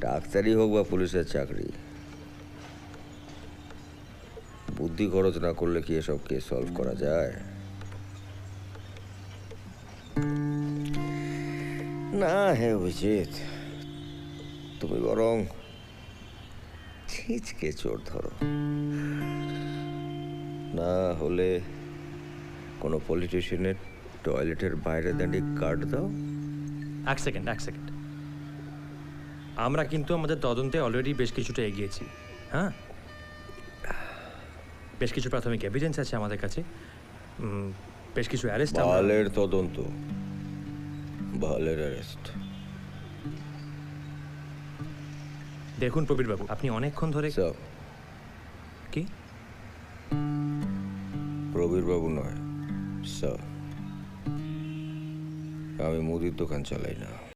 ডাক্তারি হোক বা পুলিশের চাকরি। বুদ্ধি খরচ না করলে কি এসব কেস সলভ করা যায়? না হে অভিজিৎ, তুমি বরং ছিঁচকে চোর ধরো। না হলে কোনো পলিটিশিয়ানের টয়লেটের বাইরে দাঁড়িয়ে কার্ড দাও। এক সেকেন্ড এক সেকেন্ড আমরা কিন্তু আমাদের তদন্তে অলরেডি বেশ কিছুটা এগিয়েছি হ্যাঁ? বেশ কিছু প্রাথমিক এভিডেন্স আছে আমাদের কাছে। বেশ কিছু অ্যারেস্ট বালের তদন্ত। বালের অ্যারেস্ট দেখুন প্রবীরবাবু আপনি অনেকক্ষণ ধরে কি? প্রবীর বাবু নয় স্যার। আমি মুদির দোকান চালাই না।